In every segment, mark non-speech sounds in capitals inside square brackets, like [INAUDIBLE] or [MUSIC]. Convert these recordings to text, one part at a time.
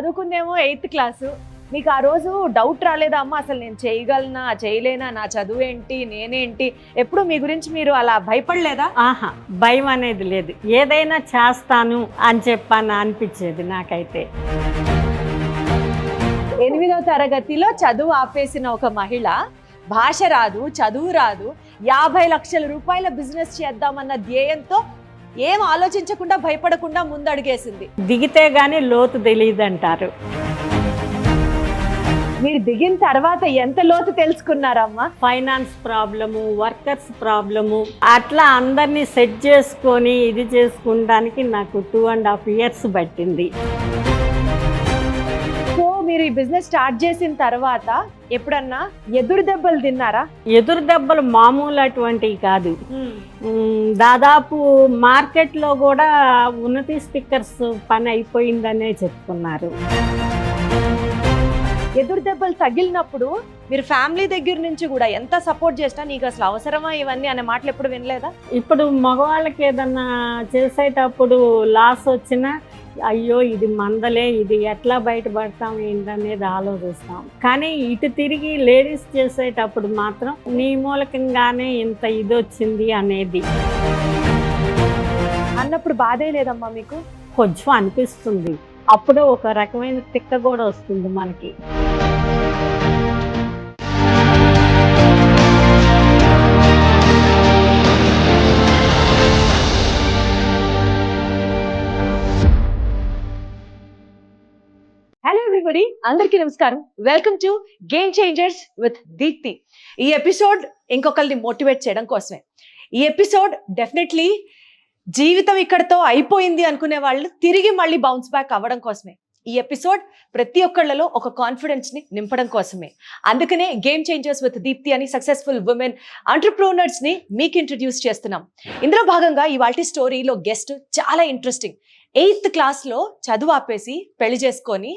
చదువుకుందేమో eighth class. మీకు ఆ రోజు డౌట్ రాలేదా అమ్మ? అసలు నేను చేయగలనా చేయలేనా? నా చదువు ఏంటి నేనేంటి? ఎప్పుడు మీ గురించి మీరు అలా భయపడలేదా? ఆహా భయం అనేది లేదు. ఏదైనా చేస్తాను అని చెప్పని అనిపించేది నాకైతే. ఎనిమిదవ తరగతిలో చదువు ఆపేసిన ఒక మహిళ భాష రాదు చదువు రాదు యాభై లక్షల రూపాయల బిజినెస్ చేద్దామన్న ధ్యేయంతో ఏం ఆలోచించకుండా భయపడకుండా ముందడుగేసింది. దిగితే గానీ లోతు తెలియదు అంటారు మీరు దిగిన తర్వాత ఎంత లోతు తెలుసుకున్నారమ్మా? ఫైనాన్స్ ప్రాబ్లము వర్కర్స్ ప్రాబ్లము అట్లా అందరినీ సెట్ చేసుకొని ఇది చేసుకుంటానికి నాకు టూ అండ్ హాఫ్ ఇయర్స్ పట్టింది. మీరు ఈ బిజినెస్ స్టార్ట్ చేసిన తర్వాత ఎప్పుడన్నా ఎదురు దెబ్బలు తిన్నారా? ఎదురు దెబ్బలు మామూలు అటువంటివి కాదు దాదాపు మార్కెట్లో కూడా ఉన్నతి స్టిక్కర్స్ పని అయిపోయిందనే చెప్పుకున్నారు ఎదురు దెబ్బలు తగిలినప్పుడు మీరు ఫ్యామిలీ దగ్గర నుంచి కూడా ఎంత సపోర్ట్ చేసినా నీకు అసలు అవసరమా ఇవన్నీ అనే మాటలు ఎప్పుడు వినలేదా? ఇప్పుడు మగవాళ్ళకి ఏదన్నా చేసేటప్పుడు లాస్ వచ్చినా అయ్యో ఇది మందలే ఇది ఎట్లా బయటపడతాం ఏంటనేది ఆలోచిస్తాం. కానీ ఇటు తిరిగి లేడీస్ చేసేటప్పుడు మాత్రం నీ మూలకంగానే ఇంత ఇది వచ్చింది అనేది. అన్నప్పుడు బాధే లేదమ్మా మీకు? కొంచెం అనిపిస్తుంది. అప్పుడే ఒక రకమైన తిక్క కూడా వస్తుంది మనకి. ఎవ్రీబడి అందరికీ నమస్కారం. Welcome to game changers with Deepti ఈ ఎపిసోడ్ ఇంకొకరిని మోటివేట్ చేయడం కోసమే. ఈ ఎపిసోడ్ డెఫినెట్లీ జీవితం ఇక్కడతో అయిపోయింది అనుకునే వాళ్ళు తిరిగి మళ్ళీ బౌన్స్ బ్యాక్ అవ్వడం కోసమే. ఈ ఎపిసోడ్ ప్రతి ఒక్కళ్ళలో ఒక కాన్ఫిడెన్స్ని నింపడం కోసమే. అందుకనే గేమ్ చేంజర్స్ విత్ దీప్తి అని సక్సెస్ఫుల్ ఉమెన్ ఎంటర్ప్రోనర్స్ని మీకు ఇంట్రడ్యూస్ చేస్తున్నాం. ఇందులో భాగంగా ఇవాళ స్టోరీలో గెస్ట్ చాలా ఇంట్రెస్టింగ్ ఎయిత్ క్లాస్లో చదువు ఆపేసి పెళ్ళి చేసుకొని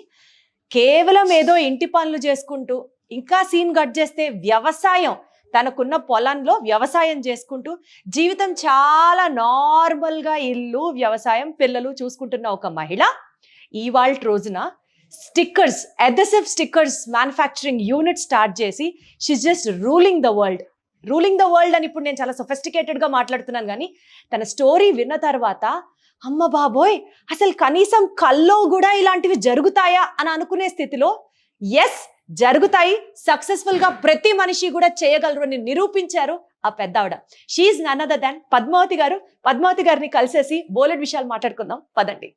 కేవలం ఏదో ఇంటి పనులు చేసుకుంటూ ఇంకా సీన్ కట్ చేస్తే వ్యవసాయం తనకున్న పొలంలో వ్యవసాయం చేసుకుంటూ జీవితం చాలా నార్మల్గా ఇల్లు వ్యవసాయం పిల్లలు చూసుకుంటున్న ఒక మహిళ ఇవాళ రోజున stickers adhesive stickers manufacturing unit start చేసి she just ruling the world ruling the world అని ఇప్పుడు నేను చాలా సొఫిస్టికేటెడ్గా మాట్లాడుతున్నాను కానీ తన స్టోరీ విన్న తర్వాత అమ్మ బాబోయ్ అసలు కనీసం కల్లో కూడా ఇలాంటివి జరుగుతాయా అని అనుకునే స్థితిలో ఎస్ జరుగుతాయి సక్సెస్ఫుల్గా ప్రతి మనిషి కూడా చేయగలరు అని నిరూపించారు ఆ పెద్దావిడ. She none other than Padmavathi garu. Padmavathi గారిని కలిసేసి బోలెడ్ విషయాలు మాట్లాడుకుందాం. పదండి.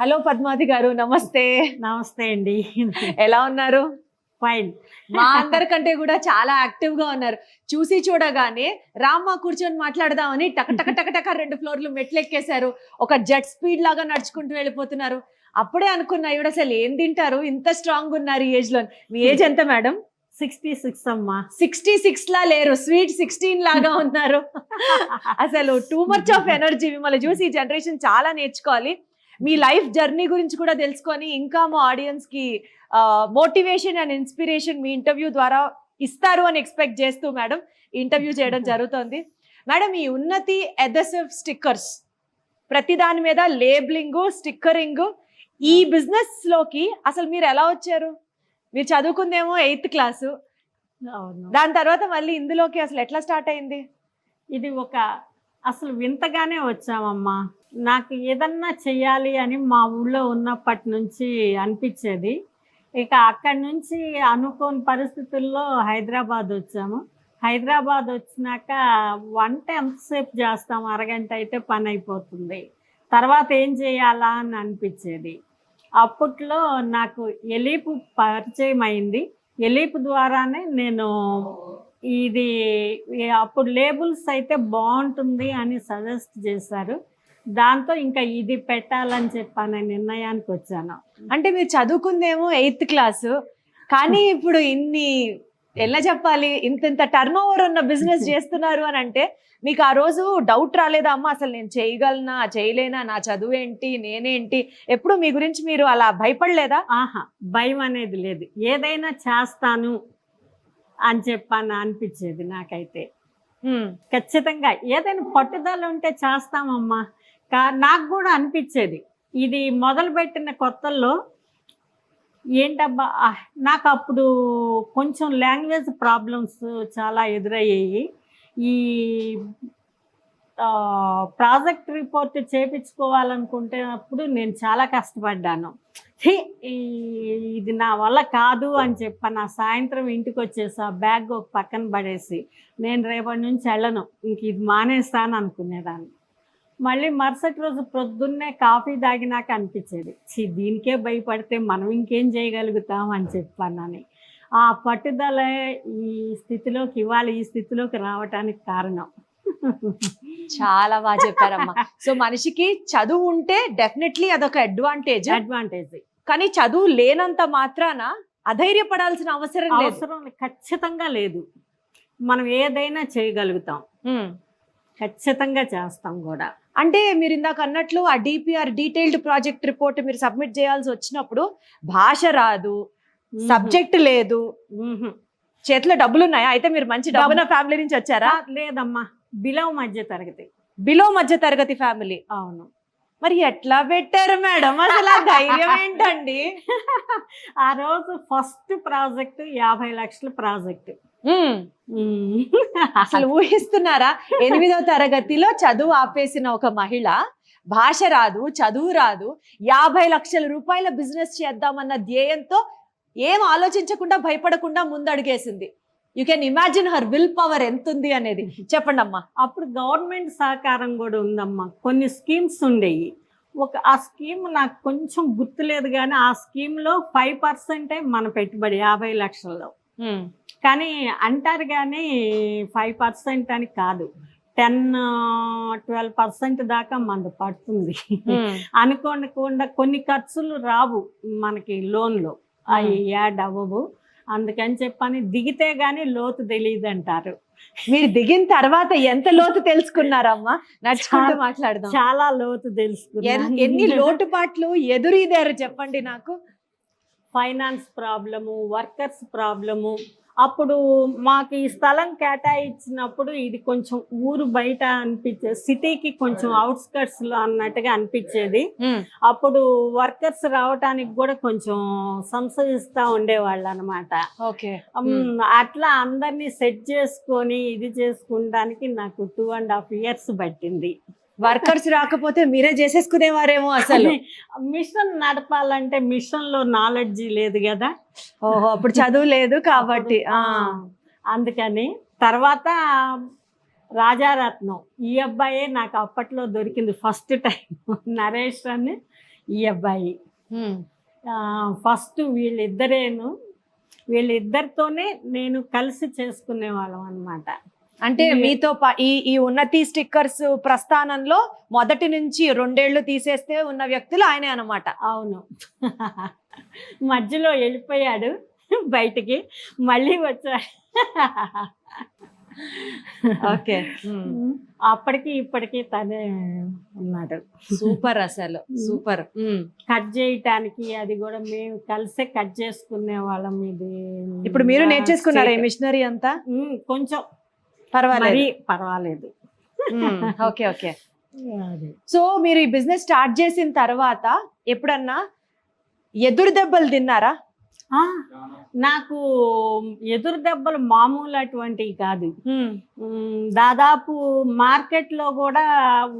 హలో పద్మావతి గారు నమస్తే. నమస్తే అండి. ఎలా ఉన్నారు? ఫైన్ మా అందరికంటే కూడా చాలా యాక్టివ్గా ఉన్నారు. చూసి చూడగానే రామ్మ కూర్చొని మాట్లాడదామని టక టక టక టక రెండు ఫ్లోర్లు మెట్లు ఎక్కేశారు ఒక జెట్ స్పీడ్ లాగా నడుచుకుంటూ వెళ్ళిపోతున్నారు. అప్పుడే అనుకున్నా ఇవిడ అసలు ఏం తింటారు? ఇంత స్ట్రాంగ్ ఉన్నారు ఈ ఏజ్లో మీ ఏజ్ ఎంత మేడం? సిక్స్టీ సిక్స్ అమ్మా. సిక్స్టీ సిక్స్ లా లేరు. స్వీట్ సిక్స్టీన్ లాగా ఉన్నారు. [LAUGHS] అసలు టూ మచ్ ఆఫ్ ఎనర్జీ మిమ్మల్ని చూసి ఈ జనరేషన్ చాలా నేర్చుకోవాలి. మీ లైఫ్ జర్నీ గురించి కూడా తెలుసుకొని ఇంకా మా ఆడియన్స్కి మోటివేషన్ అండ్ ఇన్స్పిరేషన్ మీ ఇంటర్వ్యూ ద్వారా ఇస్తారు అని ఎక్స్పెక్ట్ చేస్తూ మేడం ఇంటర్వ్యూ చేయడం [LAUGHS] జరుగుతుంది. మేడం ఈ ఉన్నతి ఎదసివ్ స్టిక్కర్స్ ప్రతి దాని మీద లేబులింగ్ స్టిక్కరింగ్ ఈ బిజినెస్లోకి అసలు మీరు ఎలా వచ్చారు? మీరు చదువుకుందేమో ఎయిత్ క్లాసు. దాని తర్వాత మళ్ళీ ఇందులోకి అసలు ఎట్లా స్టార్ట్ అయింది? ఇది ఒక అసలు వింతగానే వచ్చామమ్మా. నాకు ఏదన్నా చెయ్యాలి అని మా ఊళ్ళో ఉన్నప్పటి నుంచి అనిపించేది. ఇక అక్కడి నుంచి అనుకోని పరిస్థితుల్లో హైదరాబాద్ వచ్చాము. హైదరాబాద్ వచ్చినాక వంట ఎంతసేపు చేస్తాం అరగంట అయితే పని అయిపోతుంది. తర్వాత ఏం చేయాలా అని అనిపించేది. అప్పట్లో నాకు ఎలీపు పరిచయం అయింది. ఎలీపు ద్వారానే నేను ఇది అప్పుడు లేబుల్స్ అయితే బాగుంటుంది అని సజెస్ట్ చేశారు. దాంతో ఇంకా ఇది పెట్టాలని చెప్పాను నిర్ణయానికి వచ్చాను. అంటే మీరు చదువుకుందేమో ఎయిత్ క్లాస్ కానీ [LAUGHS] ఇప్పుడు ఇన్ని ఎలా చెప్పాలి ఇంత ఇంత టర్న్ ఓవర్ ఉన్న బిజినెస్ [LAUGHS] చేస్తున్నారు అని అంటే మీకు ఆ రోజు డౌట్ రాలేదా అమ్మా అసలు నేను చేయగలనా చేయలేనా నా చదువు ఏంటి నేనేంటి? ఎప్పుడు మీ గురించి మీరు అలా భయపడలేదా? ఆహా భయం అనేది లేదు. ఏదైనా చేస్తాను అని చెప్పని అనిపించేది నాకైతే. ఖచ్చితంగా ఏదైనా పట్టుదల ఉంటే చేస్తామమ్మా. నాకు కూడా అనిపించేది. ఇది మొదలుపెట్టిన కొత్తల్లో ఏంటబ్బా నాకు అప్పుడు కొంచెం లాంగ్వేజ్ ప్రాబ్లమ్స్ చాలా ఎదురయ్యాయి. ఈ ప్రాజెక్ట్ రిపోర్ట్ చేపించుకోవాలనుకుంటే అప్పుడు నేను చాలా కష్టపడ్డాను. ఇది నా వల్ల కాదు అని చెప్పి నా సాయంత్రం ఇంటికి వచ్చేసి ఆ బ్యాగ్ ఒక పక్కన పడేసి నేను రేపటి నుంచి వెళ్ళను ఇంక ఇది మానేస్తాను అనుకునేదాన్ని. మళ్ళీ మరుసటి రోజు ప్రొద్దున్నే కాఫీ తాగినాక అనిపించేది. ఛీ దీనికే భయపడితే మనం ఇంకేం చేయగలుగుతాం అని చెప్పానని ఆ పట్టుదల ఈ స్థితిలోకి ఇవాళ ఈ స్థితిలోకి రావటానికి కారణం. చాలా బాగా చెప్పారమ్మా. సో మనిషికి చదువు ఉంటే డెఫినెట్లీ అదొక అడ్వాంటేజ్ అడ్వాంటేజ్ కానీ చదువు లేనంత మాత్రాన అధైర్యపడాల్సిన అవసరం లేదు. అవసరం ఖచ్చితంగా లేదు. మనం ఏదైనా చేయగలుగుతాం. ఖచ్చితంగా చేస్తాం కూడా. అంటే మీరు ఇందాక అన్నట్లు ఆ డిపిఆర్ డీటెయిల్డ్ ప్రాజెక్ట్ రిపోర్ట్ మీరు సబ్మిట్ చేయాల్సి వచ్చినప్పుడు భాష రాదు సబ్జెక్ట్ లేదు. చేతిలో డబ్బులు ఉన్నాయా? అయితే మీరు మంచి డబ్బున ఫ్యామిలీ నుంచి వచ్చారా? లేదమ్మా. బిలో మధ్య తరగతి. బిలో మధ్య తరగతి ఫ్యామిలీ అవును. మరి ఎట్లా పెట్టారు మేడం? అసలు ధైర్యం ఏంటండి? [LAUGHS] ఆ రోజు ఫస్ట్ ప్రాజెక్ట్ యాభై లక్షల ప్రాజెక్ట్ అసలు ఊహిస్తున్నారా? ఎనిమిదో తరగతిలో చదువు ఆపేసిన ఒక మహిళ భాష రాదు చదువు రాదు యాభై లక్షల రూపాయల బిజినెస్ చేద్దామన్న ధ్యేయంతో ఏం ఆలోచించకుండా భయపడకుండా ముందడుగేసింది. You can imagine her will power ఎంత ఉంది అనేది. చెప్పండి అమ్మా. అప్పుడు గవర్నమెంట్ సహకారం కూడా ఉందమ్మా. కొన్ని స్కీమ్స్ ఉండేవి ఒక ఆ స్కీమ్ నాకు కొంచెం గుర్తులేదు కానీ ఆ స్కీమ్లో ఫైవ్ పర్సెంటే మన పెట్టుబడి యాభై లక్షల్లో. కానీ అంటారు కానీ ఫైవ్ పర్సెంట్ అని కాదు. టెన్ ట్వెల్వ్ పర్సెంట్ దాకా మనది పడుతుంది. అనుకోకుండా కొన్ని ఖర్చులు రావు మనకి లోన్లో. అవి యాడ్ అవ్వవు. అందుకని చెప్పని దిగితే గానీ లోతు తెలియదు అంటారు మీరు దిగిన తర్వాత ఎంత లోతు [LAUGHS] తెలుసుకున్నారమ్మా? నడుచుకుంటూ మాట్లాడదాం. చాలా లోతు తెలుసుకున్నాను. ఎన్ని లోటుపాట్లు ఎదురీదారు చెప్పండి నాకు. Finance problem workers problem. అప్పుడు మాకు ఈ స్థలం కేటాయించినప్పుడు ఇది కొంచెం ఊరు బయట అనిపించే సిటీకి కొంచెం అవుట్స్కట్స్లో అన్నట్టుగా అనిపించేది. అప్పుడు వర్కర్స్ రావటానికి కూడా కొంచెం సంశయిస్తా ఉండేవాళ్ళు అనమాట ఓకే అట్లా అందరినీ సెట్ చేసుకొని ఇది చేసుకుంటానికి నాకు టూ అండ్ హాఫ్ ఇయర్స్ పట్టింది. వర్కర్స్ రాకపోతే మీరే చేసేసుకునేవారేమో అసలు. మిషన్ నడపాలంటే మిషన్లో నాలెడ్జి లేదు కదా. ఓహో అప్పుడు చదువు లేదు కాబట్టి. అందుకని తర్వాత రాజారత్నం ఈ అబ్బాయే నాకు అప్పట్లో దొరికింది ఫస్ట్ టైం [LAUGHS] నరేష్ అని ఈ అబ్బాయి. ఫస్ట్ వీళ్ళిద్దరేను వీళ్ళిద్దరితోనే నేను కలిసి చేసుకునే వాళ్ళం అనమాట అంటే మీతో ఈ ఈ ఉన్నతి స్టిక్కర్స్ ప్రస్థానంలో మొదటి నుంచి రెండేళ్ళు తీసేస్తే ఉన్న వ్యక్తులు ఆయనే అన్నమాట. అవును. మధ్యలో వెళ్ళిపోయాడు బయటికి మళ్ళీ వచ్చాడు. ఓకే. అప్పటికి ఇప్పటికి తనే ఉన్నాడు. సూపర్ అసలు సూపర్. కట్ చేయటానికి అది కూడా మేము కలిసే కట్ చేసుకునే వాళ్ళం ఇది. ఇప్పుడు మీరు నేర్చేసుకున్నారా ఈ. మిషనరీ అంతా? కొంచెం. పర్వాలేదు. పర్వాలేదు. Okay okay. సో మీరు ఈ బిజినెస్ స్టార్ట్ చేసిన తర్వాత ఎప్పుడన్నా ఎదురు దెబ్బలు తిన్నారా? నాకు ఎదురు దెబ్బలు మామూలు అటువంటివి కాదు దాదాపు మార్కెట్లో కూడా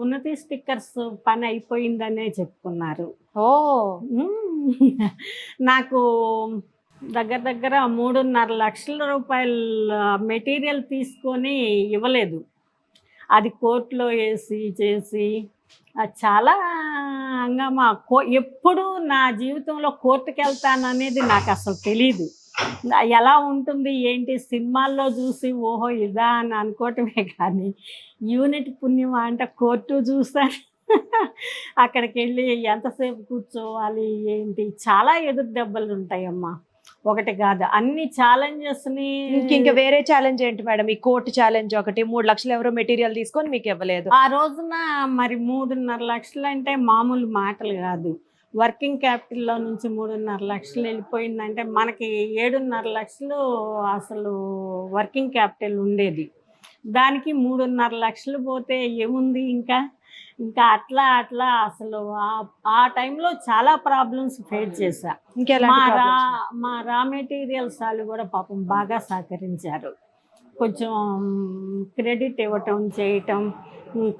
ఉన్నతి స్టిక్కర్స్ పని అయిపోయిందనే చెప్పుకున్నారు. ఓ. [LAUGHS] నాకు దగ్గర దగ్గర మూడున్నర లక్షల రూపాయల మెటీరియల్ తీసుకొని ఇవ్వలేదు. అది కోర్టులో వేసి చేసి అది చాలా అంగమా కో ఎప్పుడు నా జీవితంలో కోర్టుకి వెళ్తాననేది నాకు అసలు తెలీదు. ఎలా ఉంటుంది ఏంటి సినిమాల్లో చూసి ఓహో ఇదా అని అనుకోవటమే కానీ యూనిట్ పుణ్యమా అంటే కోర్టు చూసాను అక్కడికి వెళ్ళి ఎంతసేపు కూర్చోవాలి ఏంటి? చాలా ఎదురు దెబ్బలు ఉంటాయమ్మా ఒకటి కాదు. అన్ని ఛాలెంజెస్ని ఇంక ఇంకా వేరే ఛాలెంజ్ ఏంటి మేడం? ఈ కోర్టు ఛాలెంజ్ ఒకటి మూడు లక్షలు ఎవరో మెటీరియల్ తీసుకొని మీకు ఇవ్వలేదు. ఆ రోజున మరి మూడున్నర లక్షలు అంటే మామూలు మాటలు కాదు. వర్కింగ్ క్యాపిటల్లో నుంచి మూడున్నర లక్షలు వెళ్ళిపోయిందంటే మనకి ఏడున్నర లక్షలు అసలు వర్కింగ్ క్యాపిటల్ ఉండేది. దానికి మూడున్నర లక్షలు పోతే ఏముంది ఇంకా? ఇంకా అట్లా అట్లా అసలు ఆ- టైంలో చాలా ప్రాబ్లమ్స్ ఫేస్ చేశా. మా రా మా రా మెటీరియల్స్ వాళ్ళు కూడా పాపం బాగా సహకరించారు. కొంచెం క్రెడిట్ ఇవ్వటం చేయటం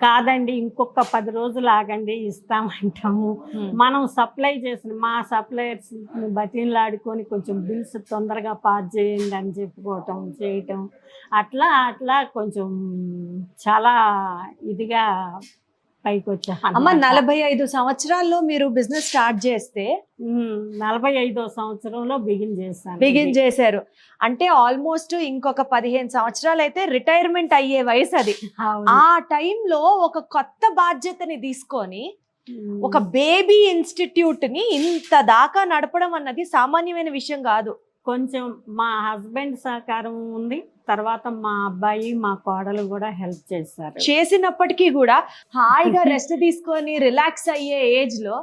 కాదండి ఇంకొక పది రోజులు ఆగండి ఇస్తామంటాము. మనం సప్లై చేసిన మా సప్లయర్స్ బతిలాడుకొని కొంచెం బిల్స్ తొందరగా పాస్ చేయండి అని చెప్పుకోవటం చేయటం అట్లా అట్లా కొంచెం చాలా ఇదిగా పైకి వచ్చా అమ్మ నలభై ఐదు సంవత్సరాల్లో మీరు బిజినెస్ స్టార్ట్ చేస్తే? నలభై ఐదో సంవత్సరంలో బిగిన్ చేస్తాను బిగిన్ చేశారు. అంటే ఆల్మోస్ట్ ఇంకొక పదిహేను సంవత్సరాలు అయితే రిటైర్మెంట్ అయ్యే వయసు అది. ఆ టైంలో ఒక కొత్త బాధ్యతని తీసుకొని ఒక బేబీ ఇన్స్టిట్యూట్ని ఇంత దాకా నడపడం అన్నది సామాన్యమైన విషయం కాదు. కొంచెం మా హస్బెండ్ సహకారం ఉంది. తర్వాత మా అబ్బాయి మా కోడలు కూడా హెల్ప్ చేశారు. చేసినప్పటికీ కూడా హాయిగా రెస్ట్ తీసుకొని రిలాక్స్ అయ్యే ఏజ్లో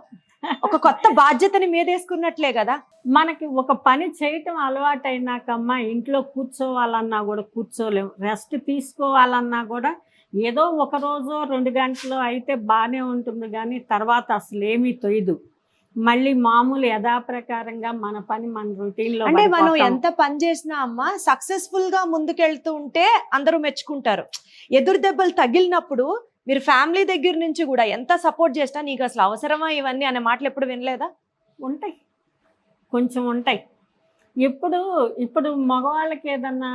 ఒక కొత్త బాధ్యతని మీదేసుకున్నట్లే కదా. మనకి ఒక పని చేయటం అలవాటైనాకమ్మా ఇంట్లో కూర్చోవాలన్నా కూడా కూర్చోలేము రెస్ట్ తీసుకోవాలన్నా కూడా ఏదో ఒక రోజు రెండు గంటలు అయితే బాగానే ఉంటుంది కానీ తర్వాత అసలు ఏమీ తొయ్యదు. మళ్ళీ మామూలు యథాప్రకారంగా మన పని మన రొటీన్లో అంటే మనం ఎంత పని చేసినా అమ్మ సక్సెస్ఫుల్గా ముందుకెళ్తూ ఉంటే అందరూ మెచ్చుకుంటారు. ఎదురు దెబ్బలు తగిలినప్పుడు మీరు ఫ్యామిలీ దగ్గర నుంచి కూడా ఎంత సపోర్ట్ చేసినా నీకు అసలు అవసరమా ఇవన్నీ అనే మాటలు ఎప్పుడు వినలేదా? ఉంటాయి. కొంచెం ఉంటాయి. ఇప్పుడు ఇప్పుడు మగవాళ్ళకి ఏదన్నా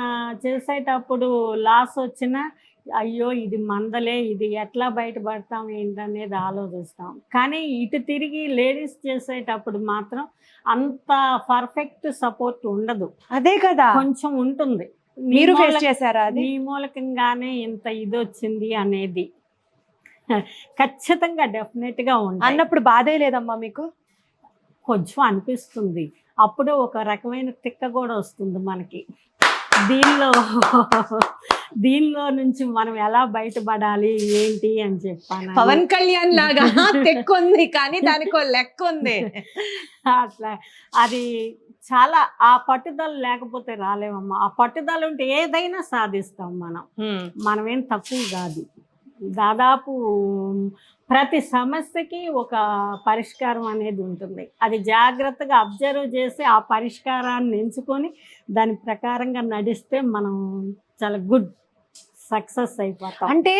చేసేటప్పుడు లాస్ వచ్చినా అయ్యో ఇది మందలే ఇది ఎట్లా బయటపడతాం ఏంటనేది ఆలోచిస్తాం. కానీ ఇటు తిరిగి లేడీస్ చేసేటప్పుడు మాత్రం అంత పర్ఫెక్ట్ సపోర్ట్ ఉండదు. అదే కదా. కొంచెం ఉంటుంది. మీరు ఫేస్ చేశారా అది? నీ మూలకంగానే ఇంత ఇది వచ్చింది అనేది. ఖచ్చితంగా డెఫినెట్గా ఉంటుంది అన్నప్పుడు బాధే లేదమ్మా మీకు? కొంచెం అనిపిస్తుంది. అప్పుడు ఒక రకమైన తిక్క కూడా వస్తుంది మనకి. దీనిలో దీనిలో నుంచి మనం ఎలా బయటపడాలి ఏంటి అని చెప్పాను పవన్ కళ్యాణ్ లాగా [LAUGHS] తెక్కుంది కానీ దానికి లెక్క ఉంది అట్లా. అది చాలా ఆ పట్టుదల లేకపోతే రాలేమమ్మా ఆ పట్టుదల ఉంటే ఏదైనా సాధిస్తాం మనం. మనమేం తక్కువ కాదు. దాదాపు ప్రతి సమస్యకి ఒక పరిష్కారం అనేది ఉంటుంది. అది జాగ్రత్తగా అబ్జర్వ్ చేసి ఆ పరిష్కారాన్ని ఎంచుకొని దాని ప్రకారంగా నడిస్తే మనం చాలా గుడ్. సక్సెస్ అయిపోతాం. అంటే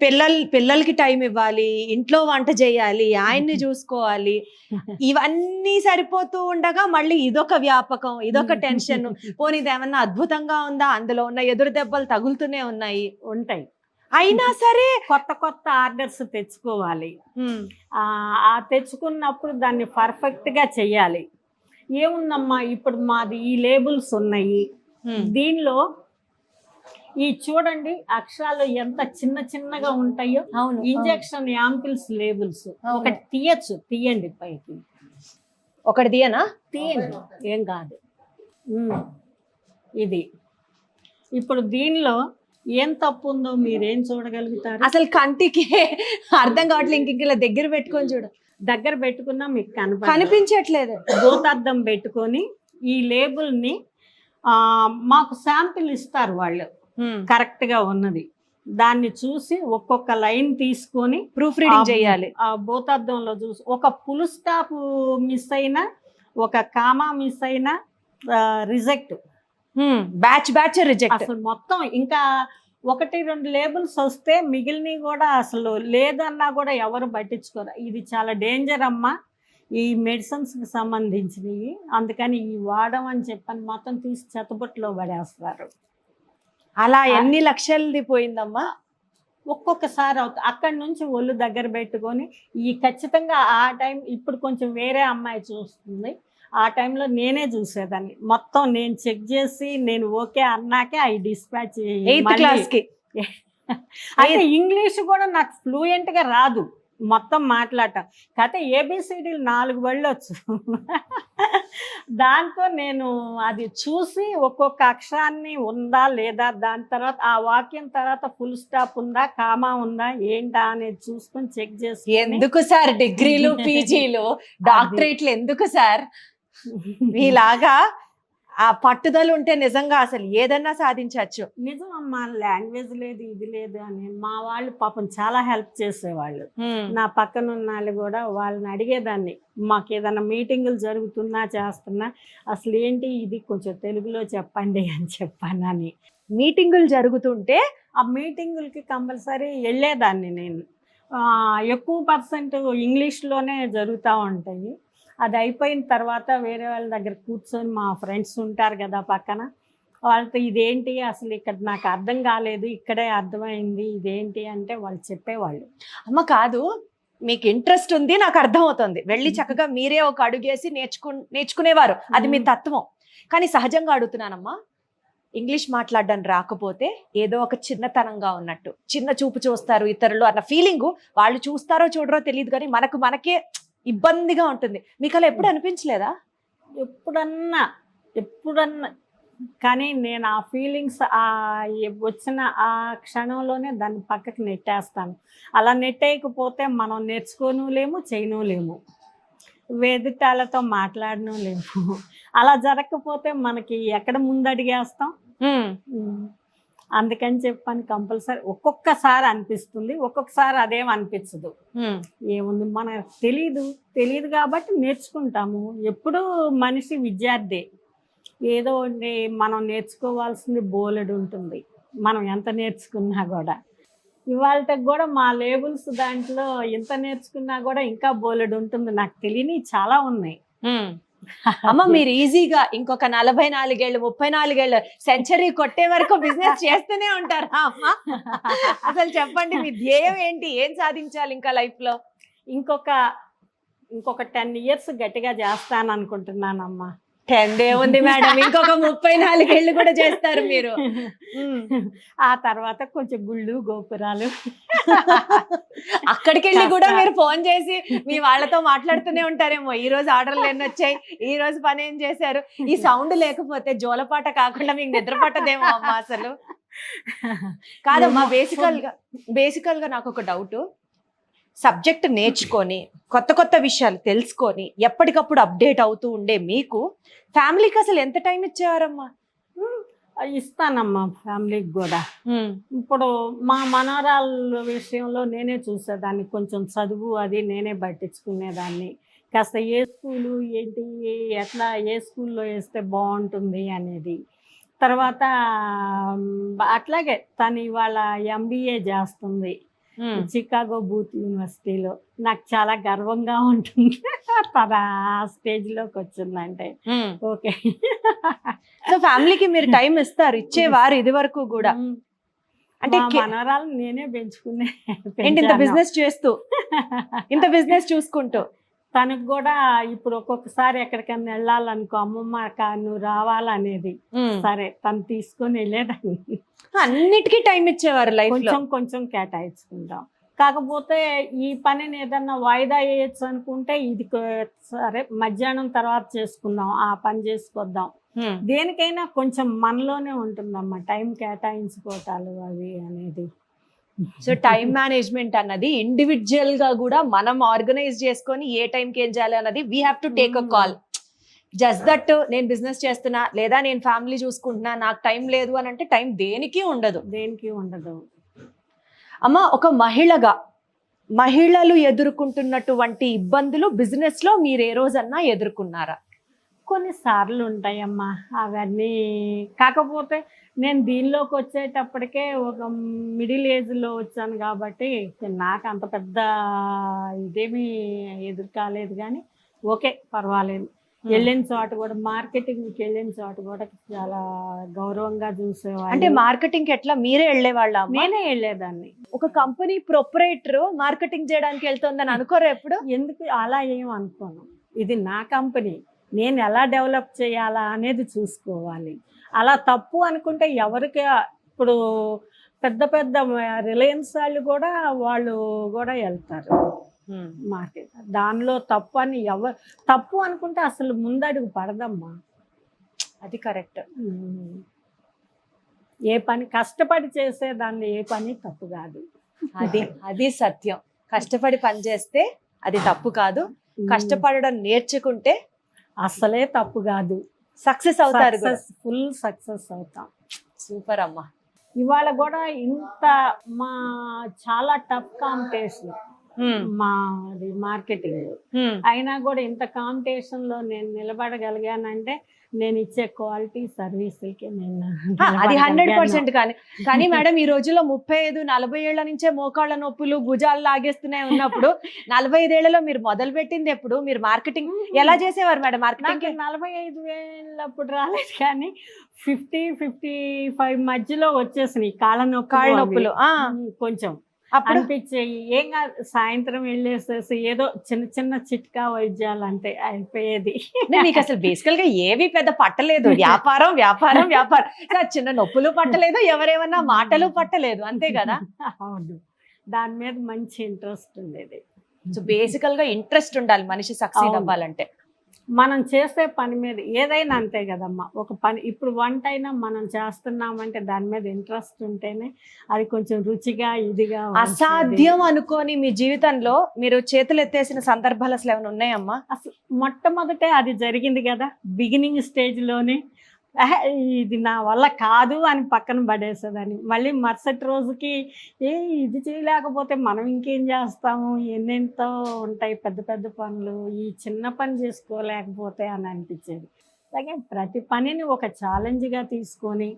పిల్లల్ పిల్లలకి టైం ఇవ్వాలి ఇంట్లో వంట చేయాలి ఆయన్ని చూసుకోవాలి [LAUGHS] ఇవన్నీ సరిపోతూ ఉండగా మళ్ళీ ఇదొక వ్యాపకం ఇదొక [LAUGHS] టెన్షన్. పోనీ ఇదేమన్నా అద్భుతంగా ఉందా? అందులో ఉన్న ఎదురు దెబ్బలు తగులుతూనే ఉన్నాయి. ఉంటాయి. అయినా సరే కొత్త కొత్త ఆర్డర్స్ తెచ్చుకోవాలి. ఆ తెచ్చుకున్నప్పుడు దాన్ని పర్ఫెక్ట్గా చెయ్యాలి. ఏముందమ్మా ఇప్పుడు మాది ఈ లేబుల్స్ ఉన్నాయి. దీనిలో ఈ చూడండి అక్షరాలు ఎంత చిన్న చిన్నగా ఉంటాయో. అవును ఇంజెక్షన్ యాంపిల్స్ లేబుల్స్. ఒకటి తీయచ్చు తీయండి పైకి. ఒకటి దియనా తీయండి. ఏం కాదు. ఇది. ఇప్పుడు దీనిలో ఏం తప్పు ఉందో మీరేం చూడగలుగుతారు? అసలు కంటికి అర్థం కావట్లేదు ఇంక ఇలా దగ్గర పెట్టుకొని చూడు. దగ్గర పెట్టుకున్నా మీకు కనిపించట్లేదు. భూతార్థం పెట్టుకొని ఈ లేబుల్ని మాకు శాంపిల్ ఇస్తారు వాళ్ళు. కరెక్ట్గా ఉన్నది. దాన్ని చూసి ఒక్కొక్క లైన్ తీసుకొని ప్రూఫ్ రీడింగ్ చేయాలి. ఆ భూతార్థంలో చూసి ఒక పుల్ స్టాప్ మిస్ అయినా ఒక కామా మిస్ అయినా రిజెక్ట్. Batch batch reject. అసలు మొత్తం ఇంకా ఒకటి రెండు లేబుల్స్ వస్తే మిగిలినవి కూడా అసలు లేదన్నా కూడా ఎవరు పట్టించుకోరు. ఇది చాలా డేంజర్ అమ్మా. ఈ మెడిసిన్స్కి సంబంధించినవి. అందుకని ఈ వాడమని చెప్పని మొత్తం తీసి చెత్తబుట్టలో పడేస్తారు. అలా ఎన్ని లక్షలది పోయిందమ్మా? ఒక్కొక్కసారి అవుతుంది అక్కడి నుంచి ఒళ్ళు దగ్గర పెట్టుకొని ఈ ఖచ్చితంగా ఆ టైం ఇప్పుడు కొంచెం వేరే అమ్మాయి చూస్తుంది. ఆ టైంలో నేనే చూసేదాన్ని. మొత్తం నేను చెక్ చేసి నేను ఓకే అన్నాకే అవి డిస్పాచ్ ఎయిత్ క్లాస్కి. [LAUGHS] అంటే ఇంగ్లీష్ కూడా నాకు ఫ్లూయెంట్గా రాదు. మొత్తం మాట్లాడటం. కాకపోతే ఏబిసిడీలు నాలుగు వెళ్ళొచ్చు దాంతో నేను అది చూసి ఒక్కొక్క అక్షరాన్ని ఉందా లేదా దాని తర్వాత ఆ వాక్యం తర్వాత ఫుల్ స్టాప్ ఉందా కామా ఉందా ఏంటా అనేది చూసుకొని చెక్ చేసుకొని ఎందుకు సార్ డిగ్రీలు [LAUGHS] పీజీలు డాక్టరేట్లు ఎందుకు సార్? [LAUGHS] మీలాగా ఆ పట్టుదల ఉంటే నిజంగా అసలు ఏదన్నా సాధించవచ్చు. నిజం అమ్మా లాంగ్వేజ్ లేదు ఇది లేదు అని మా వాళ్ళు పాపం చాలా హెల్ప్ చేసేవాళ్ళు. నా పక్కన ఉన్న వాళ్ళు కూడా వాళ్ళని అడిగేదాన్ని మాకు ఏదైనా మీటింగులు జరుగుతున్నా చేస్తున్నా అసలు ఏంటి ఇది కొంచెం తెలుగులో చెప్పండి అని చెప్పానని. మీటింగులు జరుగుతుంటే? ఆ మీటింగులకి కంపల్సరీ వెళ్ళేదాన్ని నేను. ఎక్కువ పర్సెంట్ ఇంగ్లీష్లోనే జరుగుతూ ఉంటాయి. అది అయిపోయిన తర్వాత వేరే వాళ్ళ దగ్గర కూర్చొని మా ఫ్రెండ్స్ ఉంటారు కదా పక్కన వాళ్ళతో ఇదేంటి అసలు ఇక్కడ నాకు అర్థం కాలేదు ఇక్కడే అర్థమైంది ఇదేంటి అంటే వాళ్ళు చెప్పేవాళ్ళు. అమ్మ కాదు మీకు ఇంట్రెస్ట్ ఉంది నాకు అర్థమవుతుంది. వెళ్ళి చక్కగా మీరే ఒక అడుగేసి నేర్చుకు నేర్చుకునేవారు. అది మీ తత్వం. కానీ సహజంగా అడుగుతున్నానమ్మా ఇంగ్లీష్ మాట్లాడడం రాకపోతే ఏదో ఒక చిన్నతనంగా ఉన్నట్టు చిన్న చూపు చూస్తారు ఇతరులు అన్న ఫీలింగ్ వాళ్ళు చూస్తారో చూడరో తెలియదు కానీ మనకు మనకే ఇబ్బందిగా ఉంటుంది. మీకు అలా ఎప్పుడు అనిపించలేదా? ఎప్పుడన్నా ఎప్పుడన్నా. కానీ నేను ఆ ఫీలింగ్స్ ఆ వచ్చిన ఆ క్షణంలోనే దాన్ని పక్కకి నెట్టేస్తాను. అలా నెట్టేయకపోతే మనం నేర్చుకోను లేము చేయను లేము వేదిటాలతో మాట్లాడను లేము అలా జరగకపోతే మనకి ఎక్కడ ముందడిగేస్తాం. అందుకని చెప్పని కంపల్సరీ ఒక్కొక్కసారి అనిపిస్తుంది ఒక్కొక్కసారి అదేం అనిపించదు. ఏముంది? మనకు తెలీదు తెలియదు కాబట్టి నేర్చుకుంటాము. ఎప్పుడూ మనిషి విద్యార్థి. ఏదో మనం నేర్చుకోవాల్సింది బోలెడు ఉంటుంది. మనం ఎంత నేర్చుకున్నా కూడా. ఇవాళకి కూడా మా లేబుల్స్ దాంట్లో ఎంత నేర్చుకున్నా కూడా ఇంకా బోలెడు ఉంటుంది. నాకు తెలియని చాలా ఉన్నాయి. [LAUGHS] అమ్మ మీరు ఈజీగా ఇంకొక నలభై నాలుగేళ్ళు ముప్పై నాలుగేళ్ళు సెంచరీ కొట్టే వరకు బిజినెస్ చేస్తూనే ఉంటారా అమ్మ? [LAUGHS] అసలు చెప్పండి మీ ధ్యేయం ఏంటి? ఏం సాధించాలి ఇంకా లైఫ్లో ఇంకొక ఇంకొక టెన్ ఇయర్స్ గట్టిగా చేస్తాను అనుకుంటున్నానమ్మా టెన్ డే ఉంది మేడం. ఇంకొక ముప్పై నాలుగేళ్ళు కూడా చేస్తారు మీరు. ఆ తర్వాత కొంచెం గుళ్ళు గోపురాలు. అక్కడికి వెళ్ళి కూడా మీరు ఫోన్ చేసి మీ వాళ్ళతో మాట్లాడుతూనే ఉంటారేమో. ఈ రోజు ఆర్డర్లు ఎన్ని వచ్చాయి? ఈ రోజు పని ఏం చేశారు? ఈ సౌండ్ లేకపోతే జోలపాట కాకుండా మీకు నిద్ర పట్టదేమో అమ్మ అసలు. కాదమ్మా. బేసికల్గా బేసికల్గా నాకు ఒక డౌట్. సబ్జెక్ట్ నేర్చుకొని కొత్త కొత్త విషయాలు తెలుసుకొని ఎప్పటికప్పుడు అప్డేట్ అవుతూ ఉండే మీకు ఫ్యామిలీకి అసలు ఎంత టైం ఇచ్చేవారమ్మా? ఇస్తానమ్మా ఫ్యామిలీకి కూడా. ఇప్పుడు మా మనవరాల విషయంలో నేనే చూసేదాన్ని. కొంచెం చదువు అది నేనే పట్టించుకునేదాన్ని. కాస్త ఏ స్కూలు ఏంటి ఎట్లా ఏ స్కూల్లో వేస్తే బాగుంటుంది అనేది. తర్వాత అట్లాగే తను ఇవాళ ఎంబీఏ చేస్తుంది. చికాగో బూత్ యూనివర్సిటీలో నాకు చాలా గర్వంగా ఉంటుంది. తన ఆ స్టేజ్లోకి వచ్చిందంటే. ఓకే. సో ఫ్యామిలీకి మీరు టైం ఇస్తారు ఇచ్చేవారు ఇది వరకు కూడా. అంటే మనవరాలు నేనే పెంచుకునే ఏంటి ఇంత. బిజినెస్ చేస్తూ? ఇంత బిజినెస్ చూసుకుంటూ? తనకు కూడా ఇప్పుడు ఒక్కొక్కసారి ఎక్కడికైనా వెళ్ళాలనుకో అమ్మమ్మ నువ్వు రావాలనేది సరే తను తీసుకొని వెళ్ళేదాన్ని. అన్నిటికీ టైం ఇచ్చేవారు లైఫ్ కొంచెం కొంచెం కేటాయించుకుంటాం. కాకపోతే ఈ పనిని ఏదన్నా వాయిదా వేయచ్చు అనుకుంటే ఇది సరే మధ్యాహ్నం తర్వాత చేసుకుందాం ఆ పని చేసుకొద్దాం. దేనికైనా కొంచెం మనలోనే ఉంటుందమ్మా టైం కేటాయించుకోవటాలు అవి అనేది. సో టైం మేనేజ్మెంట్ అన్నది ఇండివిజువల్గా కూడా మనం ఆర్గనైజ్ చేసుకొని ఏ టైంకి ఏం చేయాలి అన్నది we have to take a. Call just that నేను బిజినెస్ చేస్తున్నా లేదా నేను ఫ్యామిలీ చూసుకుంటున్నా నాకు టైం లేదు అని అంటే టైం దేనికి ఉండదు. దేనికి ఉండదు. అమ్మ ఒక మహిళగా మహిళలు ఎదుర్కొంటున్నటువంటి ఇబ్బందులు బిజినెస్లో మీరు ఏ రోజన్నా ఎదుర్కొన్నారా? కొన్నిసార్లు ఉంటాయమ్మా అవన్నీ కాకపోతే నేను దీనిలోకి వచ్చేటప్పటికే ఒక మిడిల్ ఏజ్లో వచ్చాను కాబట్టి నాకు అంత పెద్ద ఇదేమీ ఎదురు కాలేదు కానీ ఓకే పర్వాలేదు. వెళ్ళిన చోట కూడా మార్కెటింగ్కి వెళ్ళిన చోట కూడా చాలా గౌరవంగా అంటే చూసేవాళ్ళు మార్కెటింగ్ ఎట్లా? మీరే వెళ్ళేవాళ్ళ నేనే వెళ్ళేదాన్ని. ఒక కంపెనీ ప్రొపరేటర్ మార్కెటింగ్ చేయడానికి వెళ్తుందని అనుకోరు ఎప్పుడు? ఎందుకు అలా ఏం అనుకోను. ఇది నా కంపెనీ. నేను ఎలా డెవలప్ చేయాలా అనేది చూసుకోవాలి. అలా తప్పు అనుకుంటే ఎవరికి ఇప్పుడు పెద్ద పెద్ద రిలయన్స్ వాళ్ళు కూడా వాళ్ళు కూడా వెళ్తారు. మార్కెట్. దానిలో తప్పు అని ఎవరు తప్పు అనుకుంటే అసలు ముందడుగు పడదమ్మా. అది కరెక్ట్. ఏ పని కష్టపడి చేసే దాన్ని ఏ పని తప్పు కాదు. అది అది సత్యం. కష్టపడి పని చేస్తే అది తప్పు కాదు. కష్టపడడం నేర్చుకుంటే అసలే తప్పు కాదు. సక్సెస్ అవుతారు. ఫుల్ సక్సెస్ అవుతాం. సూపర్ అమ్మా. ఇవాళ కూడా ఇంత మా చాలా టఫ్ కాంపిటీషన్ మాది మార్కెటింగ్. అయినా కూడా ఇంత కాంపిటీషన్లో నేను నిలబడగలిగానంటే నేను ఇచ్చే క్వాలిటీ సర్వీసులకి నేను అది హండ్రెడ్. పర్సెంట్ కానీ. కానీ మేడం ఈ రోజుల్లో ముప్పై ఐదు నలభై ఏళ్ళ నుంచే మోకాళ్ళ నొప్పులు భుజాలు లాగేస్తున్నాయి ఉన్నప్పుడు [LAUGHS] నలభై ఐదేళ్ళలో మీరు మొదలు పెట్టింది ఎప్పుడు? మీరు మార్కెటింగ్ ఎలా చేసేవారు మేడం మార్కెటింగ్ నలభై ఐదు వేలప్పుడు రాలేదు కానీ ఫిఫ్టీ ఫిఫ్టీ ఫైవ్ మధ్యలో వచ్చేసినాయి కాళ్ళ నొప్పి కాళ్ళ నొప్పులు కొంచెం. అప్పుడు అనిపించేయి ఏం కాదు సాయంత్రం వెళ్ళేసేసి ఏదో చిన్న చిన్న చిట్కా వైద్యాలు అంటే అయిపోయేది మీకు అసలు బేసికల్గా ఏవి పెద్ద పట్టలేదు. వ్యాపారం వ్యాపారం వ్యాపారం. చిన్న నొప్పులు పట్టలేదు ఎవరేమన్నా మాటలు పట్టలేదు. అంతే కదా? అవును. దాని మీద మంచి ఇంట్రెస్ట్ ఉండేది. సో బేసికల్గా ఇంట్రెస్ట్ ఉండాలి. మనిషి సక్సీడ్ అవును. అవ్వాలంటే. మనం చేసే పని మీద ఏదైనా అంతే కదమ్మా ఒక పని ఇప్పుడు వంట అయినా మనం చేస్తున్నామంటే దాని మీద ఇంట్రెస్ట్ ఉంటేనే అది కొంచెం రుచిగా ఇదిగా. అసాధ్యం అనుకోని మీ జీవితంలో మీరు చేతులు ఎత్తేసిన సందర్భాలు అసలు ఏమైనా ఉన్నాయమ్మా అసలు మొట్టమొదటే అది జరిగింది కదా బిగినింగ్ స్టేజ్లోనే "ఆహా, ఇది నా వల్ల కాదు అని పక్కన పడేసేదాన్ని. మళ్ళీ మరుసటి రోజుకి ఏ ఇది చేయలేకపోతే మనం ఇంకేం చేస్తాము? ఎన్నెంతో ఉంటాయి పెద్ద పెద్ద పనులు. ఈ చిన్న పని చేసుకోలేకపోతే అని అనిపించేది. అలాగే ప్రతి పనిని ఒక ఛాలెంజ్గా తీసుకొని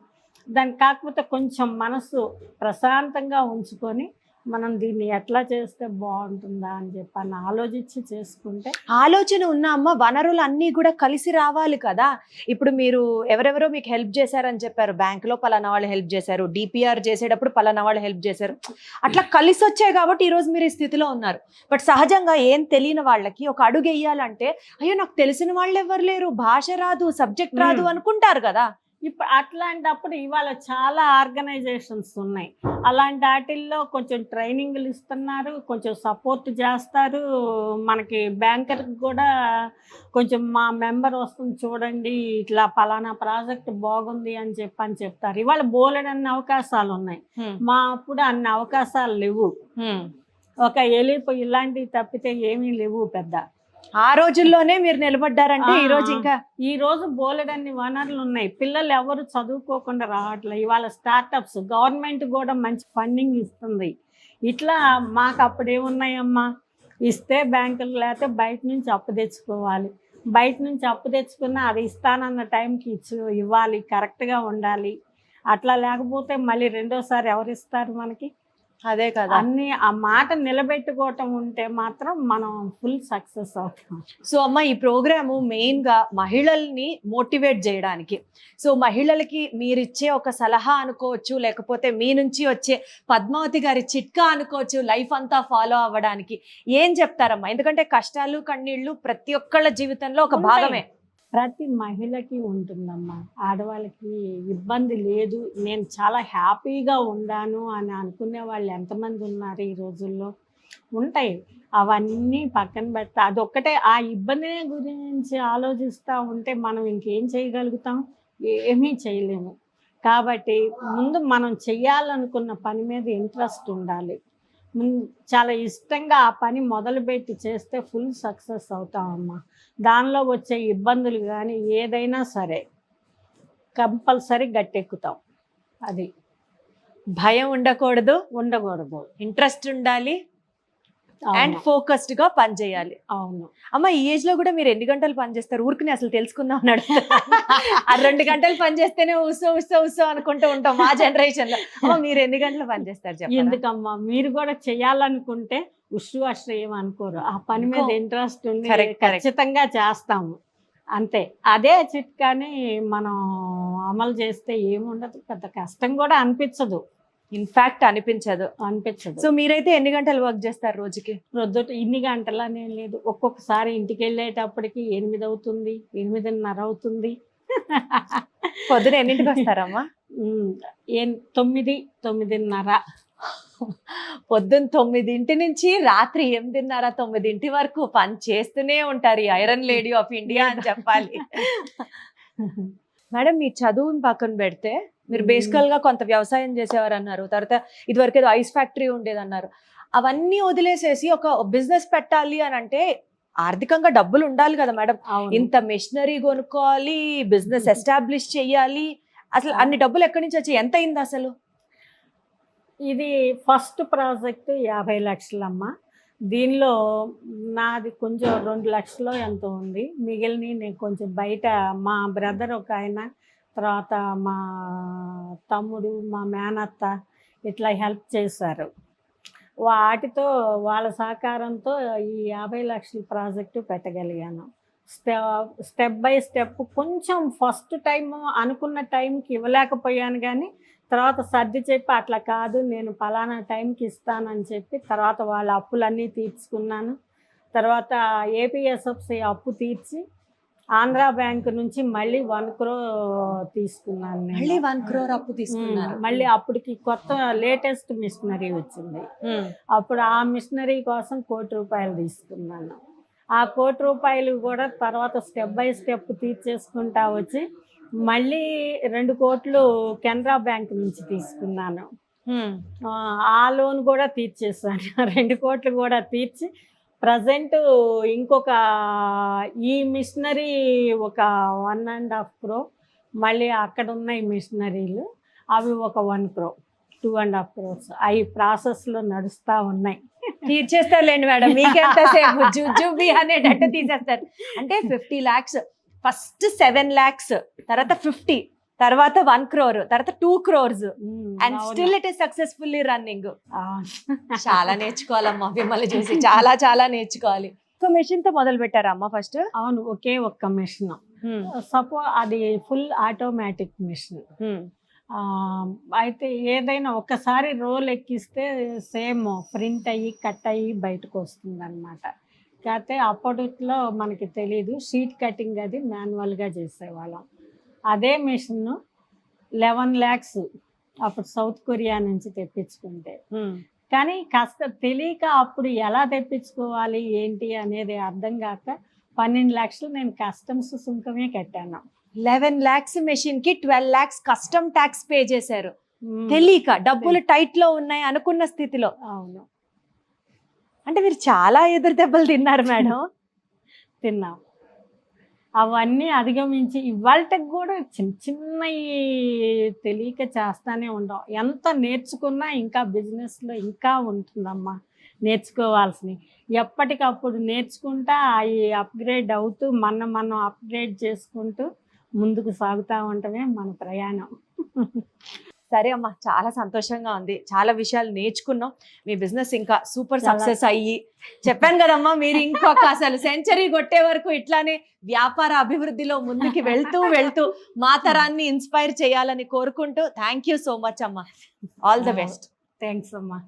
దాన్ని కాకపోతే కొంచెం మనసు ప్రశాంతంగా ఉంచుకొని మనం దీన్ని ఎట్లా చేస్తే బాగుంటుందా అని చెప్పి అని ఆలోచించి చేసుకుంటే ఆలోచన ఉన్న అమ్మ వనరులు అన్నీ కూడా కలిసి రావాలి కదా. ఇప్పుడు మీరు ఎవరెవరో మీకు హెల్ప్ చేశారని చెప్పారు. బ్యాంక్లో పలానా వాళ్ళు హెల్ప్ చేశారు. డిపిఆర్ చేసేటప్పుడు పలానా వాళ్ళు హెల్ప్ చేశారు. అట్లా కలిసి వచ్చాయి కాబట్టి ఈ రోజు మీరు ఈ స్థితిలో ఉన్నారు. బట్ సహజంగా ఏం తెలియని వాళ్ళకి ఒక అడుగు వేయాలంటే అయ్యో నాకు తెలిసిన వాళ్ళు ఎవరు లేరు. భాష రాదు సబ్జెక్ట్ రాదు. అనుకుంటారు కదా. ఇప్పుడు అట్లాంటప్పుడు ఇవాళ చాలా ఆర్గనైజేషన్స్ ఉన్నాయి. అలాంటి వాటిల్లో కొంచెం ట్రైనింగ్లు ఇస్తున్నారు కొంచెం సపోర్ట్ చేస్తారు. మనకి బ్యాంకర్కి కూడా కొంచెం మా మెంబర్ వస్తుంది చూడండి ఇట్లా పలానా ప్రాజెక్ట్ బాగుంది అని చెప్పి అని చెప్తారు. ఇవాళ బోలెడన్ని అవకాశాలు ఉన్నాయి. మా అప్పుడు అన్ని అవకాశాలు లేవు. ఒక ఎలిపు ఇలాంటివి తప్పితే ఏమీ లేవు పెద్ద. ఆ రోజుల్లోనే మీరు నిలబడ్డారంటే ఈ రోజు ఇంకా ఈ రోజు బోలెడన్ని వనరులు ఉన్నాయి. పిల్లలు ఎవరు చదువుకోకుండా రావట్లేదు ఇవాళ స్టార్టప్స్ గవర్నమెంట్ కూడా మంచి ఫండింగ్ ఇస్తుంది. ఇట్లా మాకు అప్పుడు ఏమున్నాయమ్మా? ఇస్తే బ్యాంకులు లేకపోతే బయట నుంచి అప్పు తెచ్చుకోవాలి. బయట నుంచి అప్పు తెచ్చుకున్నా అది ఇస్తానన్న టైంకి ఇచ్చు ఇవ్వాలి కరెక్ట్గా ఉండాలి. అట్లా లేకపోతే మళ్ళీ రెండోసారి ఎవరు ఇస్తారు మనకి? అదే కదా. అన్ని ఆ మాట నిలబెట్టుకోవటం ఉంటే మాత్రం మనం ఫుల్ సక్సెస్ అవుతాం. సో అమ్మ ఈ ప్రోగ్రాము మెయిన్గా మహిళల్ని మోటివేట్ చేయడానికి. సో మహిళలకి మీరిచ్చే ఒక సలహా అనుకోవచ్చు లేకపోతే మీ నుంచి వచ్చే పద్మావతి గారి చిట్కా అనుకోవచ్చు లైఫ్ అంతా ఫాలో అవ్వడానికి. ఏం చెప్తారమ్మా? ఎందుకంటే కష్టాలు కన్నీళ్ళు ప్రతి ఒక్కళ్ళ జీవితంలో ఒక. భాగమే. ప్రతి మహిళకి ఉంటుందమ్మా. ఆడవాళ్ళకి ఇబ్బంది లేదు. నేను చాలా హ్యాపీగా ఉండాను అని అనుకునే వాళ్ళు ఎంతమంది ఉన్నారు ఈ రోజుల్లో? ఉంటాయి. అవన్నీ పక్కన పెడతా. అదొక్కటే. ఆ ఇబ్బందిని గురించి ఆలోచిస్తూ ఉంటే మనం ఇంకేం చేయగలుగుతాం? ఏమీ చేయలేము. కాబట్టి ముందు మనం చెయ్యాలనుకున్న పని మీద ఇంట్రెస్ట్ ఉండాలి. చాలా ఇష్టంగా ఆ పని మొదలుపెట్టి చేస్తే ఫుల్ సక్సెస్ అవుతామమ్మా దానిలో వచ్చే ఇబ్బందులు కానీ ఏదైనా సరే కంపల్సరీ గట్టెక్కుతాం అది. భయం ఉండకూడదు ఉండకూడదు. ఇంట్రెస్ట్ ఉండాలి అండ్ ఫోకస్డ్గా పని చేయాలి. అవును. అమ్మ ఈ ఏజ్లో కూడా మీరు ఎన్ని గంటలు పని చేస్తారు? ఊరికి అసలు తెలుసుకుందాం అన్నాడు ఆ రెండు గంటలు పని చేస్తేనే ఉస్సో ఉస్సో ఉస్సో అనుకుంటూ ఉంటాం మా జనరేషన్లో అమ్మ మీరు ఎన్ని గంటలు పని చేస్తారు ఎందుకమ్మా? మీరు కూడా చేయాలనుకుంటే ఉషు అశ్రయం అనుకోరు. ఆ పని మీద. ఇంట్రెస్ట్ ఉంది. ఖచ్చితంగా చేస్తాము. అంతే. అదే చిట్కాని మనం అమలు చేస్తే ఏముండదు. పెద్ద కష్టం కూడా అనిపించదు. ఇన్ఫాక్ట్ అనిపించదు. అనిపించదు. సో మీరైతే ఎన్ని గంటలు వర్క్ చేస్తారు రోజుకి? ప్రొద్దుట ఇన్ని గంటలనే లేదు. ఒక్కొక్కసారి ఇంటికి వెళ్ళేటప్పటికి ఎనిమిది అవుతుంది ఎనిమిదిన్నర అవుతుంది. పొద్దున ఎన్నింటికి వస్తారమ్మా? తొమ్మిది తొమ్మిదిన్నర. పొద్దున్న తొమ్మిదింటి నుంచి రాత్రి ఎనిమిదిన్నర తొమ్మిదింటి వరకు పని చేస్తూనే ఉంటారు ఈ ఐరన్ లేడీ ఆఫ్ ఇండియా అని చెప్పాలి. [LAUGHS] మేడం మీ చదువుని పక్కన పెడితే మీరు. బేసికల్గా కొంత వ్యవసాయం చేసేవారు అన్నారు తర్వాత ఇదివరకు ఏదో ఐస్ ఫ్యాక్టరీ ఉండేది అన్నారు అవన్నీ వదిలేసేసి ఒక బిజినెస్ పెట్టాలి అని అంటే ఆర్థికంగా డబ్బులు ఉండాలి కదా మేడం. ఇంత మెషినరీ కొనుక్కోవాలి బిజినెస్ ఎస్టాబ్లిష్ చేయాలి. అసలు అన్ని డబ్బులు ఎక్కడి నుంచి వచ్చి ఎంత అయింది అసలు? ఇది ఫస్ట్ ప్రాజెక్ట్ యాభై లక్షలమ్మ. దీనిలో నాది కొంచెం రెండు లక్షలు ఎంత ఉంది. మిగిలిన నేను కొంచెం బయట మా బ్రదర్ ఒక ఆయన తర్వాత మా తమ్ముడు మా మేనత్త ఇట్లా హెల్ప్ చేశారు. వాటితో వాళ్ళ సహకారంతో ఈ యాభై లక్షల ప్రాజెక్టు పెట్టగలిగాను. స్టె స్టెప్ బై స్టెప్ కొంచెం ఫస్ట్ టైం అనుకున్న టైంకి ఇవ్వలేకపోయాను కానీ తర్వాత సర్ది చెప్పి అట్లా కాదు నేను పలానా టైంకి ఇస్తానని చెప్పి తర్వాత వాళ్ళ అప్పులన్నీ తీర్చుకున్నాను. తర్వాత ఏపీఎస్ఎఫ్సి అప్పు తీర్చి ఆంధ్ర బ్యాంక్ నుంచి మళ్ళీ వన్ క్రో తీసుకున్నాను నేను. మళ్ళీ వన్ క్రోర్ అప్పు ఉమ్, తీసుకున్నారు. మళ్ళీ అప్పటికి కొత్త లేటెస్ట్ మిషనరీ వచ్చింది. అప్పుడు ఆ మిషనరీ కోసం కోటి రూపాయలు తీసుకున్నాను. ఆ కోటి రూపాయలు కూడా తర్వాత స్టెప్ బై స్టెప్ తీర్చేసుకుంటా వచ్చి మళ్ళీ రెండు కోట్లు కెనరా బ్యాంక్ నుంచి తీసుకున్నాను. ఆ లోన్ కూడా తీర్చేసాను [LAUGHS] రెండు కోట్లు కూడా తీర్చి ప్రజెంట్ ఇంకొక ఈ మిషనరీ ఒక వన్ అండ్ హాఫ్ క్రో మళ్ళీ అక్కడ ఉన్నాయి మిషనరీలు అవి ఒక one crore two and half crores అవి ప్రాసెస్లో నడుస్తూ ఉన్నాయి. తీర్చేస్తారులేండి మేడం. మీకెంతసేపు జుజుబి అనేటట్టు తీసేస్తారు. అంటే fifty lakhs first seven lakhs తర్వాత ఫిఫ్టీ. తర్వాత వన్ క్రోర్ తర్వాత two crores. And. Still it is successfully running. చాలా నేర్చుకోవాలమ్మా మిమ్మల్ని చూసి. చాలా చాలా నేర్చుకోవాలి. సో మెషిన్తో మొదలు పెట్టారా అమ్మ ఫస్ట్? అవును ఒకే ఒక్క మిషన్. సపో అది ఫుల్ ఆటోమేటిక్ మిషన్ అయితే ఏదైనా ఒక్కసారి రోల్ ఎక్కిస్తే సేమ్ ప్రింట్ అయ్యి కట్ అయ్యి బయటకు వస్తుంది అనమాట కాకపోతే అప్పటిలో మనకి తెలీదు షీట్ కటింగ్ అది మాన్యువల్గా చేసేవాళ్ళం. అదే మిషన్ లెవెన్ ల్యాక్స్ అప్పుడు సౌత్ కొరియా నుంచి తెప్పించుకుంటే. కానీ కాస్త తెలియక అప్పుడు ఎలా తెప్పించుకోవాలి ఏంటి అనేది అర్థం కాక పన్నెండు లక్షలు నేను కస్టమ్స్ సుంకమే కట్టాను. Eleven lakhs మెషిన్కి twelve lakhs custom tax pay చేశారు. తెలియక డబ్బులు టైట్లో ఉన్నాయి అనుకున్న స్థితిలో. అవును. అంటే మీరు చాలా ఎదురు దెబ్బలు తిన్నారు మేడం. [LAUGHS] తిన్నాం. అవన్నీ అధిగమించి ఇవాళకి కూడా చిన్న చిన్నవి తెలియక చేస్తానే ఉండవు ఎంత నేర్చుకున్నా ఇంకా బిజినెస్లో ఇంకా ఉంటుందమ్మా నేర్చుకోవాల్సినవి. ఎప్పటికప్పుడు నేర్చుకుంటా అవి అప్గ్రేడ్ అవుతూ మనం మనం అప్గ్రేడ్ చేసుకుంటూ ముందుకు సాగుతూ ఉండటమే మన ప్రయాణం. సరే అమ్మా చాలా సంతోషంగా ఉంది. చాలా విషయాలు నేర్చుకున్నాం. మీ బిజినెస్ ఇంకా సూపర్. సక్సెస్ అయ్యి చెప్పాను కదమ్మా మీరు ఇంకొక అసలు సెంచరీ కొట్టే వరకు ఇట్లానే వ్యాపార అభివృద్ధిలో ముందుకి వెళ్తూ వెళ్తూ మా తరాన్ని ఇన్స్పైర్ చేయాలని కోరుకుంటూ థ్యాంక్ యూ సో మచ్ అమ్మా. All the best. థ్యాంక్స్ అమ్మా.